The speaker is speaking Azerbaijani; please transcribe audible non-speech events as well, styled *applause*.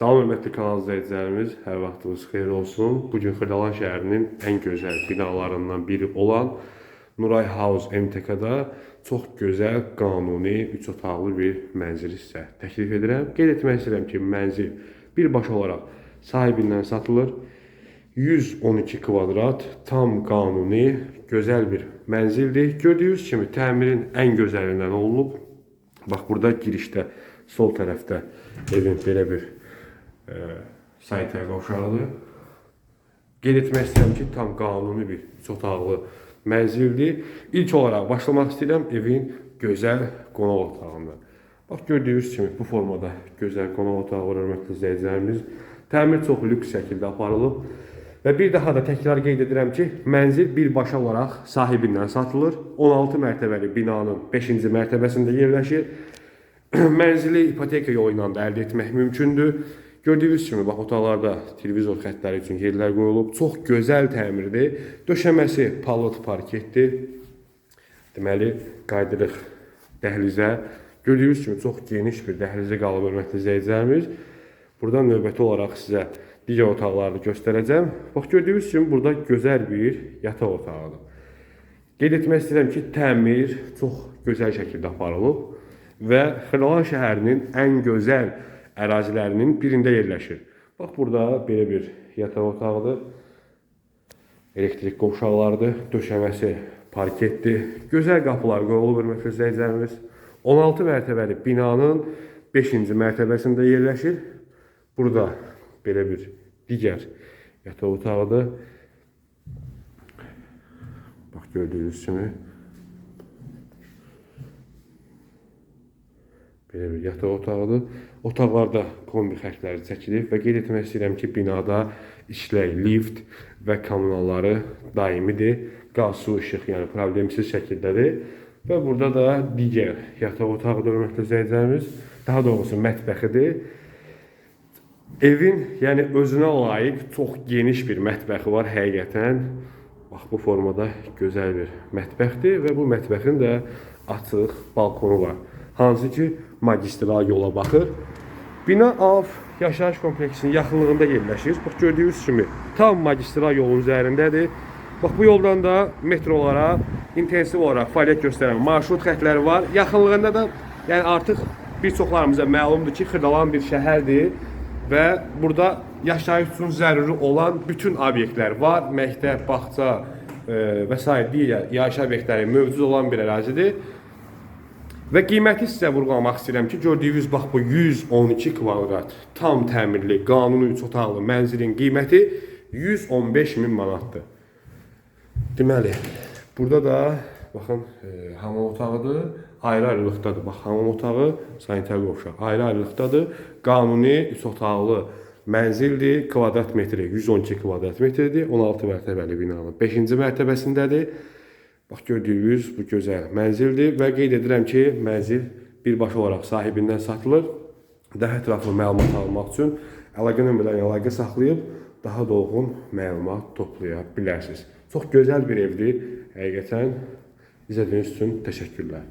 Salam hörmətli kanal izləyicilərimiz, hər vaxtınız xeyir olsun. Bu gün Xırdalan şəhərinin ən gözəl binalarından biri olan Nuray House MTK-da çox gözəl, qanuni, 3 otaqlı bir mənzil sizə təklif edirəm. Qeyd etmək istəyirəm ki, mənzil birbaşa olaraq sahibindən satılır. 112 kvadrat, tam qanuni, gözəl bir mənzildir. Gördüyünüz kimi təmirin ən gözəlindən olunub. Bax burada girişdə sol tərəfdə evin belə bir sanitär qovşağıdır. Qeyd etmək istəyirəm ki, tam qanuni bir üç otaqlı mənzildir. İlk olaraq başlamaq istəyirəm evin gözəl qonaq otağından. Bax gördüyünüz kimi bu formada gözəl qonaq otağı var hörmətli izləyicilərimiz. Təmir çox lüks şəkildə aparılıb. Və bir daha da təkrar qeyd edirəm ki, mənzil birbaşa olaraq sahibindən satılır. 16 mərtəbəli binanın 5-ci mərtəbəsində yerləşir. *clears throat* Mənzili ipoteka yolu ilə də əldə etmək mümkündür. Gördüyünüz kimi bax otaqlarda televizor xəttləri üçün yerlər qoyulub. Çox gözəl təmirdir. Döşəməsi palıd parketdir. Deməli, qayıdırıq dəhlizə. Gördüyünüz kimi çox geniş bir dəhlizə qalıb hörmətli izləyicilərimiz. Buradan növbəti olaraq sizə digər otaqları göstərəcəm. Bax gördüyünüz kimi burada gözəl bir yataq otağıdır. Qeyd etmək istəyirəm ki, təmir çox gözəl şəkildə aparılıb və Xırdalan şəhərinin ən gözəl ərazilərinin birində yerləşir. Bax burada belə bir yataq otağıdır. Elektrik qovşaqlarıdır, döşəməsi parketdir. Gözəl qapılar qoyulub hörmətli izləyicilərimiz. 16 mərtəbəli binanın 5-ci mərtəbəsində yerləşir. Burada belə bir digər yataq otağıdır. Bax gördüyünüz kimi belə bir yataq otağıdır. Otaqlarda kombi xərcləri çəkilib və qeyd etmək istəyirəm ki, binada işlək lift və kommunalları daimidir. Qaz, su, işıq, yəni problemsiz şəkildədir. Və burada da digər yataq otağıdır hörmətli izləyicilərimiz. Daha doğrusu mətbəxidir. Evin, yəni özünə layiq çox geniş bir mətbəxi var həqiqətən. Bax bu formada gözəl bir mətbəxdir və bu mətbəxin də açıq balkonu var. Hansı ki magistral yola baxır. Bina AF yaşayış kompleksinin yaxınlığında yerləşir. Bax gördüyünüz kimi tam magistral yolun üzərindədir. Bax bu yoldan da metrolara intensiv olaraq fəaliyyət göstərən marşrut xətləri var. Yaxınlığında da yəni artıq bir çoxlarımıza məlumdur ki, Xırdalan bir şəhərdir və burada yaşayış üçün zəruri olan bütün obyektlər var. Məktəb, bağça e, və s. digər yaşayış obyektləri mövcud olan bir ərazidir. Və qiyməti sizə vurğulamaq istəyirəm ki, gördüyünüz bax bu 112 kvadrat tam təmirli, qanuni 3 otaqlı mənzilin qiyməti 115 min manatdır. Deməli, burada da baxın, e, hamam otağıdır, ayrı-ayrılıqdadır. Bax, hamam otağı, sanitar qovşaq ayrı-ayrılıqdadır. Qanuni 3 otaqlı mənzildir, kvadrat metri 112 kvadrat metrdir, 16 mərtəbəli binanın 5-ci mərtəbəsindədir. Bax gördüyünüz bu gözəl mənzildir və qeyd edirəm ki, mənzil birbaşa olaraq sahibindən satılır. Daha ətraflı məlumat almaq üçün əlaqə nömrələrini əlaqə saxlayıb daha dolğun məlumat toplaya bilərsiniz. Çox gözəl bir evdir. Həqiqətən izlədiyiniz üçün təşəkkürlər.